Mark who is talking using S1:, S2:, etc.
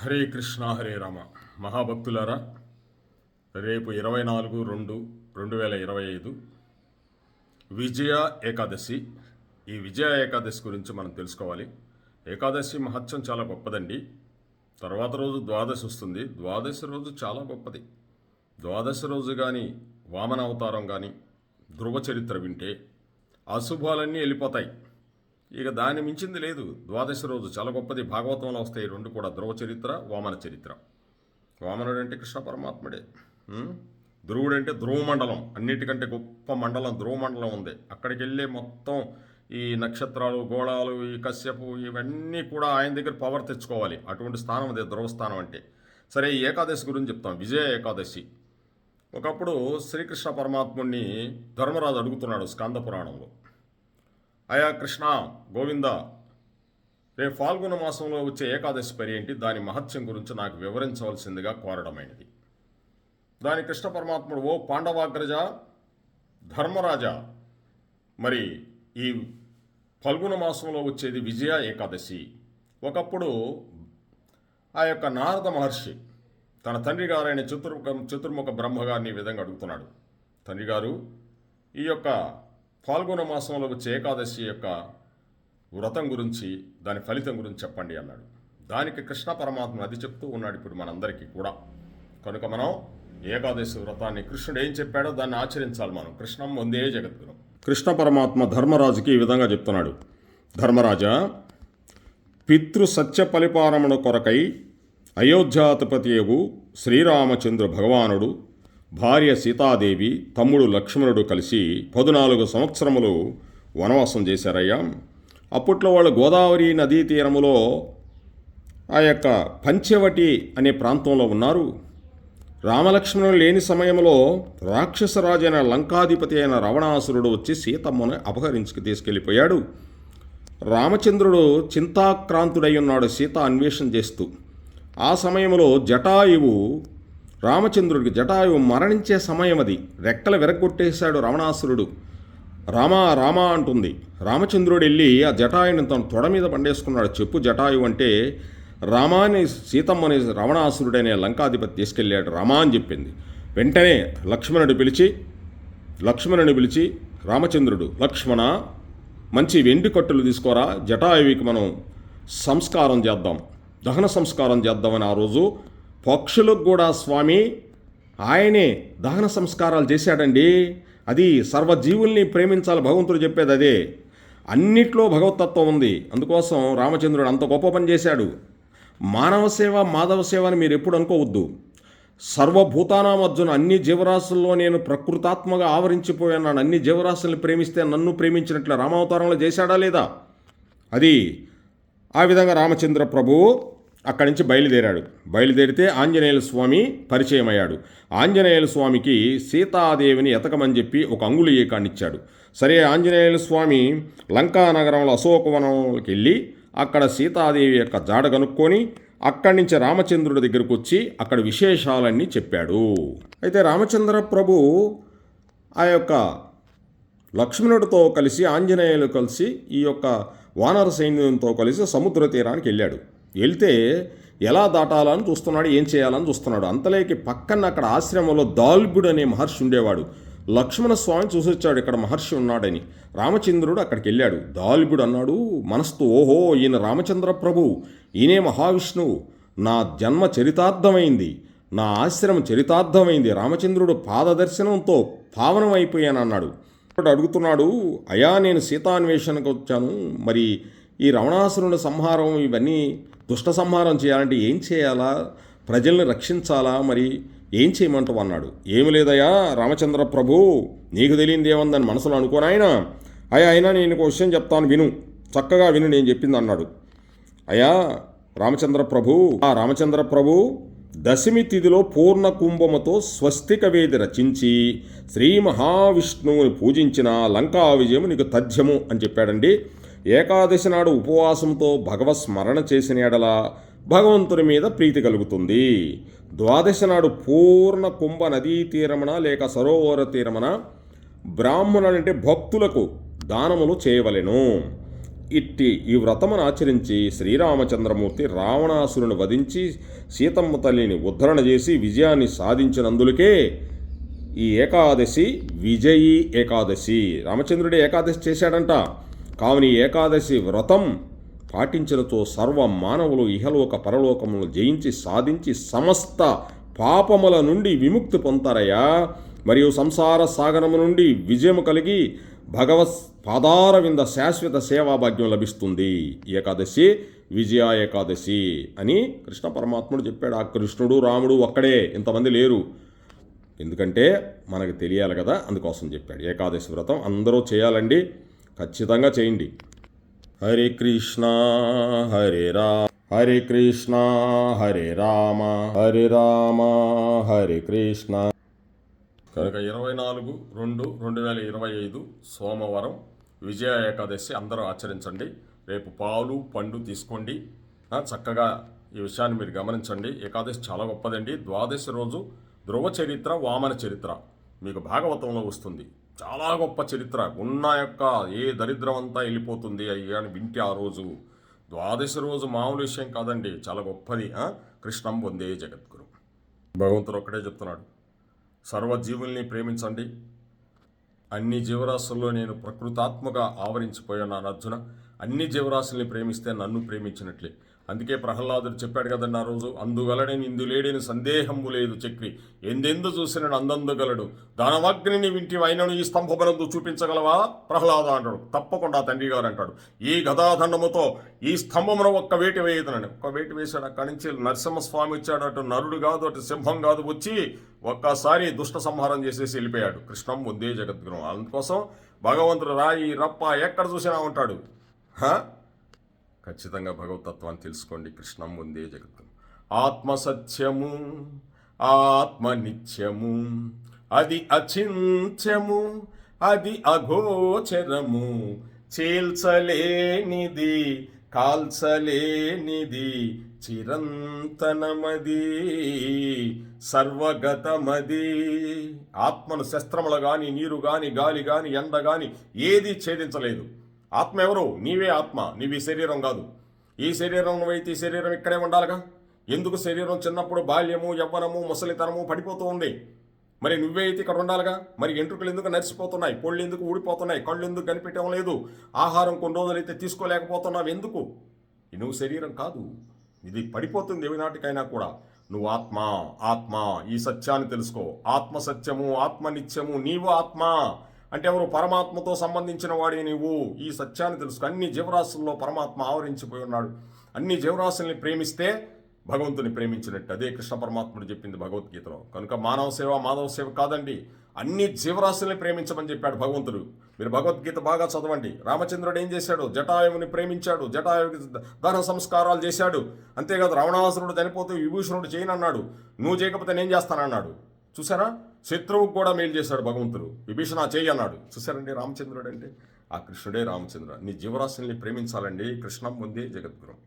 S1: హరే కృష్ణ హరే రామ. మహాభక్తులారా రేపు ఇరవై నాలుగు రెండు రెండు వేల ఇరవై ఐదు విజయ ఏకాదశి. ఈ విజయ ఏకాదశి గురించి మనం తెలుసుకోవాలి. ఏకాదశి మహత్యం చాలా గొప్పదండి. తర్వాత రోజు ద్వాదశి వస్తుంది. ద్వాదశి రోజు చాలా గొప్పది. ద్వాదశి రోజు కానీ వామన అవతారం కానీ ధ్రువ చరిత్ర వింటే అశుభాలన్నీ వెళ్ళిపోతాయి. ఇక దాన్ని మించింది లేదు. ద్వాదశి రోజు చాలా గొప్పది. భాగవతంలో వస్తాయి రెండు కూడా. ధ్రువ చరిత్ర వామన చరిత్ర. వామనుడు అంటే కృష్ణ పరమాత్ముడే. ధ్రువుడు అంటే ధ్రువ మండలం. అన్నిటికంటే గొప్ప మండలం ధ్రువ మండలం ఉంది. అక్కడికి వెళ్ళే మొత్తం ఈ నక్షత్రాలు గోళాలు ఈ కశ్యపు ఇవన్నీ కూడా ఆయన దగ్గర పవర్ తెచ్చుకోవాలి. అటువంటి స్థానం అదే ధ్రువస్థానం అంటే. సరే ఏకాదశి గురించి చెప్తాం. విజయ ఏకాదశి. ఒకప్పుడు శ్రీకృష్ణ పరమాత్ముడిని ధర్మరాజు అడుగుతున్నాడు స్కంద పురాణంలో. అయా కృష్ణ గోవింద. రేపు ఫాల్గుణ మాసంలో వచ్చే ఏకాదశి పరి ఏంటి? దాని మహత్యం గురించి నాకు వివరించవలసిందిగా కోరడమైనది. దాని కృష్ణ పరమాత్ముడు ఓ పాండవాగ్రజ ధర్మరాజ. మరి ఈ ఫల్గుణ మాసంలో వచ్చేది విజయ ఏకాదశి. ఒకప్పుడు ఆ యొక్క నారద మహర్షి తన తండ్రి గారైన చతుర్ముఖ చతుర్ముఖ బ్రహ్మగారిని ఈ విధంగా అడుగుతున్నాడు. తండ్రి గారు ఈ యొక్క ఫాల్గుణ మాసంలో వచ్చే ఏకాదశి యొక్క వ్రతం గురించి దాని ఫలితం గురించి చెప్పండి అన్నాడు. దానికి కృష్ణ పరమాత్మ అది చెప్తూ ఉన్నాడు ఇప్పుడు మనందరికీ కూడా. కనుక మనం ఏకాదశి వ్రతాన్ని కృష్ణుడు ఏం చెప్పాడో దాన్ని ఆచరించాలి మనం. కృష్ణం వందే జగద్గురు. కృష్ణ పరమాత్మ ధర్మరాజుకి ఈ విధంగా చెప్తున్నాడు. ధర్మరాజా పితృ సత్య పరిపాలన కొరకై అయోధ్యాధిపతియగు శ్రీరామచంద్ర భగవానుడు భార్య సీతాదేవి తమ్ముడు లక్ష్మణుడు కలిసి పదునాలుగు సంవత్సరములు వనవాసం చేశారయ్యా. అప్పట్లో వాళ్ళు గోదావరి నదీ తీరములో ఆ యొక్క పంచవటి అనే ప్రాంతంలో ఉన్నారు. రామలక్ష్మణులు లేని సమయంలో రాక్షసరాజైన లంకాధిపతి అయిన రావణాసురుడు వచ్చి సీతమ్మను అపహరించుకు తీసుకెళ్ళిపోయాడు. రామచంద్రుడు చింతాక్రాంతుడై ఉన్నాడు సీత అన్వేషణ చేస్తూ. ఆ సమయంలో జటాయువు రామచంద్రుడికి జటాయువు మరణించే సమయం అది రెక్కలు విరగొట్టేశాడు రావణాసురుడు రామా రామా అంటుంది. రామచంద్రుడు వెళ్ళి ఆ జటాయుని తన తొడ మీద పండేసుకున్నాడు. చెప్పు జటాయు అంటే రామాని సీతమ్మని రావణాసురుడనే లంకాధిపతి తీసుకెళ్ళాడు. రామా అని చెప్పింది. వెంటనే లక్ష్మణుడు పిలిచి లక్ష్మణుని పిలిచి రామచంద్రుడు లక్ష్మణ మంచి వెండి కట్టులు తీసుకోరా జటాయువికి మనం సంస్కారం చేద్దాం. దహన సంస్కారం చేద్దామని ఆ రోజు పక్షులకు కూడా స్వామి ఆయనే దహన సంస్కారాలు చేశాడండి. అది సర్వజీవుల్ని ప్రేమించాలి భగవంతుడు చెప్పేది అదే. అన్నిట్లో భగవతత్వం ఉంది. అందుకోసం రామచంద్రుడు అంత గొప్ప పని చేశాడు. మానవ సేవ మాధవ సేవ అని మీరు ఎప్పుడు అనుకోవద్దు. సర్వభూతానామర్జున అన్ని జీవరాశుల్లో నేను ప్రకృతాత్మగా ఆవరించిపోయాను. అన్ని జీవరాశుల్ని ప్రేమిస్తే నన్ను ప్రేమించినట్లు రామావతారంలో చేశాడా లేదా? అది ఆ విధంగా రామచంద్ర ప్రభువు అక్కడి నుంచి బయలుదేరాడు. బయలుదేరితే ఆంజనేయుల స్వామి పరిచయం అయ్యాడు ఆంజనేయుల స్వామికి సీతాదేవిని ఎతకమని చెప్పి ఒక అంగుళ ఇచ్చాడు. సరే ఆంజనేయుల స్వామి లంకా నగరంలో అశోకవనంకి వెళ్ళి అక్కడ సీతాదేవి యొక్క జాడ కనుక్కొని అక్కడి నుంచి రామచంద్రుడి దగ్గరకు వచ్చి అక్కడ విశేషాలన్నీ చెప్పాడు. అయితే రామచంద్ర ప్రభు ఆ యొక్క లక్ష్మణుడితో కలిసి ఆంజనేయులు కలిసి ఈ యొక్క వానర సైన్యంతో కలిసి సముద్ర తీరానికి వెళ్ళాడు. వెళ్తే ఎలా దాటాలని చూస్తున్నాడు ఏం చేయాలని చూస్తున్నాడు. అంతలేకి పక్కన అక్కడ ఆశ్రమంలో దాల్బుడు అనే మహర్షి ఉండేవాడు. లక్ష్మణ స్వామి చూసొచ్చాడు ఇక్కడ మహర్షి ఉన్నాడని. రామచంద్రుడు అక్కడికి వెళ్ళాడు. దాల్బుడు అన్నాడు మనస్తు ఓహో ఈయన రామచంద్ర ప్రభు. ఈయనే మహావిష్ణువు నా జన్మ చరితార్థమైంది. నా ఆశ్రమం చరితార్థమైంది. రామచంద్రుడు పాదదర్శనంతో పావనమైపోయానన్నాడు ఇప్పుడు అడుగుతున్నాడు అయా నేను సీతాన్వేషణకు వచ్చాను. మరి ఈ రవణాసురుని సంహారం ఇవన్నీ దుష్ట సంహారం చేయాలంటే ఏం చేయాలా? ప్రజల్ని రక్షించాలా? మరి ఏం చేయమంటావు అన్నాడు. ఏమి లేదయ్యా రామచంద్ర ప్రభు నీకు తెలియంది ఏముందని మనసులో అనుకోనాయన అయ్యా అయినా నేను ఒక విషయం చెప్తాను విను. చక్కగా విను నేను చెప్పింది అన్నాడు. అయ్యా రామచంద్ర ప్రభు ఆ రామచంద్ర ప్రభు దశమి తిథిలో పూర్ణ కుంభముతో స్వస్తిక వేది రచించి శ్రీ మహావిష్ణువుని పూజించిన లంకా విజయం నీకు తథ్యము అని చెప్పాడండి. ఏకాదశి నాడు ఉపవాసంతో భగవస్మరణ చేసిన ఎడల భగవంతుని మీద ప్రీతి కలుగుతుంది. ద్వాదశి నాడు పూర్ణ కుంభ నదీ తీరమన లేక సరోవర తీరమన బ్రాహ్మణులంటే భక్తులకు దానములు చేయవలెను. ఇట్టి ఈ వ్రతమును ఆచరించి శ్రీరామచంద్రమూర్తి రావణాసురుని వధించి సీతమ్మ తల్లిని ఉద్ధరణ చేసి విజయాన్ని సాధించినందులకే ఈ ఏకాదశి విజయీ ఏకాదశి. రామచంద్రుడు ఏకాదశి చేశాడంట. కావున ఏకాదశి వ్రతం పాటించినతో సర్వ మానవులు ఇహలోక పరలోకములు జయించి సాధించి సమస్త పాపముల నుండి విముక్తి పొందుతారయ్యా. మరియు సంసార సాగరము నుండి విజయము కలిగి భగవత్ పాదారవింద శాశ్వత సేవాభాగ్యం లభిస్తుంది. ఏకాదశి విజయ ఏకాదశి అని కృష్ణ పరమాత్ముడు చెప్పాడు. ఆ కృష్ణుడు రాముడు ఒక్కడే ఇంతమంది లేరు. ఎందుకంటే మనకు తెలియాలి కదా అందుకోసం చెప్పాడు. ఏకాదశి వ్రతం అందరూ చేయాలండి. ఖచ్చితంగా చేయండి. హరే కృష్ణ హరే రామ హరే కృష్ణ హరే రామ హరే రామ హరే కృష్ణ. కనుక ఇరవై నాలుగు రెండు రెండు వేల ఇరవై ఐదు సోమవారం విజయ ఏకాదశి అందరూ ఆచరించండి. రేపు పాలు పండు తీసుకోండి. చక్కగా ఈ విషయాన్ని మీరు గమనించండి. ఏకాదశి చాలా గొప్పదండి. ద్వాదశి రోజు ధ్రువ చరిత్ర వామన చరిత్ర మీకు భాగవతంలో వస్తుంది. చాలా గొప్ప చరిత్ర. ఉన్న యొక్క ఏ దరిద్రం అంతా వెళ్ళిపోతుంది అయ్యి అని వింటే ఆ రోజు. ద్వాదశి రోజు మామూలు విషయం కాదండి. చాలా గొప్పది కృష్ణం వందే జగద్గురు. భగవంతుడు ఒక్కడే చెప్తున్నాడు. సర్వజీవుల్ని ప్రేమించండి. అన్ని జీవరాశుల్లో నేను ప్రకృతాత్మగా ఆవరించిపోయాను అర్జున అన్ని జీవరాశుల్ని ప్రేమిస్తే నన్ను ప్రేమించినట్లే. అందుకే ప్రహ్లాదుడు చెప్పాడు కదండి ఆ రోజు అందుగలడని ఇందులేడని సందేహము లేదు చక్రి. ఎందెందు చూసిన అందందుగలడు దానవాగ్నిని వింటి అయినను ఈ స్తంభబలందు చూపించగలవా? ప్రహ్లాద అంటాడు. తప్పకుండా తండ్రి గారు అంటాడు. ఈ గదాదండముతో ఈ స్తంభమును ఒక్క వేటి వేయదనని. ఒక్క వేటి వేశాడు అక్కడి నుంచి నరసింహస్వామి వచ్చాడు. అటు నరుడు కాదు అటు సింహం కాదు వచ్చి ఒక్కసారి దుష్ట సంహారం చేసేసి వెళ్ళిపోయాడు. కృష్ణం ముందే జగద్గురం అందుకోసం భగవంతుడు రాయి రప్ప ఎక్కడ చూసినా ఉంటాడు. హా? ఖచ్చితంగా భగవతత్వాన్ని తెలుసుకోండి. కృష్ణం ఉందే జగత్తు. ఆత్మ సత్యము ఆత్మ అది అచింత్యము అది అగోచరము చీల్చలేనిది కాల్చలేనిది చిరంతనమది సర్వగతమది. ఆత్మను శస్త్రములు గాని నీరు గాని గాలి గాని ఎండ గాని ఏది ఛేదించలేదు. ఆత్మ ఎవరు? నీవే ఆత్మ నీవి శరీరం కాదు. ఈ శరీరం నువ్వైతే ఈ శరీరం ఇక్కడే ఉండాలిగా. ఎందుకు శరీరం చిన్నప్పుడు బాల్యము యవ్వనము ముసలితనము పడిపోతూ ఉంది? మరి నువ్వే అయితే ఇక్కడ ఉండాలిగా? మరి ఎంట్రుకలు ఎందుకు నరిసిపోతున్నాయి? పొళ్ళు ఎందుకు ఊడిపోతున్నాయి? కళ్ళు ఎందుకు కనిపెట్టడం లేదు? ఆహారం కొన్ని రోజులైతే తీసుకోలేకపోతున్నావు ఎందుకు? నువ్వు శరీరం కాదు. ఇది పడిపోతుంది ఏవి నాటికైనా కూడా. నువ్వు ఆత్మ ఆత్మ ఈ సత్యాన్ని తెలుసుకో. ఆత్మ సత్యము ఆత్మ నిత్యము నీవు ఆత్మ. అంటే ఎవరు పరమాత్మతో సంబంధించిన వాడి నీవు? ఈ సత్యాన్ని తెలుసుకో. అన్ని జీవరాశుల్లో పరమాత్మ ఆవరించిపోయి ఉన్నాడు. అన్ని జీవరాశుల్ని ప్రేమిస్తే భగవంతుని ప్రేమించినట్టు. అదే కృష్ణ పరమాత్ముడు చెప్పింది భగవద్గీతలో. కనుక మానవ సేవ మాధవ సేవ కాదండి. అన్ని జీవరాశుల్ని ప్రేమించమని చెప్పాడు భగవంతుడు. మీరు భగవద్గీత బాగా చదవండి. రామచంద్రుడు ఏం చేశాడు? జటాయువుని ప్రేమించాడు. జటాయువుకి దహన సంస్కారాలు చేశాడు. అంతేకాదు రావణాసురుడు చనిపోతే విభూషణుడు చేయనన్నాడు. నువ్వు చేయకపోతే నేను చేస్తానన్నాడు. చూసారా శత్రువుకు కూడా మేలు చేశాడు భగవంతుడు. విభీషణ చేయి అన్నాడు. చూసారండి రామచంద్రుడు అంటే ఆ కృష్ణుడే రామచంద్ర నీ జీవరాశుల్ని ప్రేమించాలండి. కృష్ణం ఉంది జగద్గురం.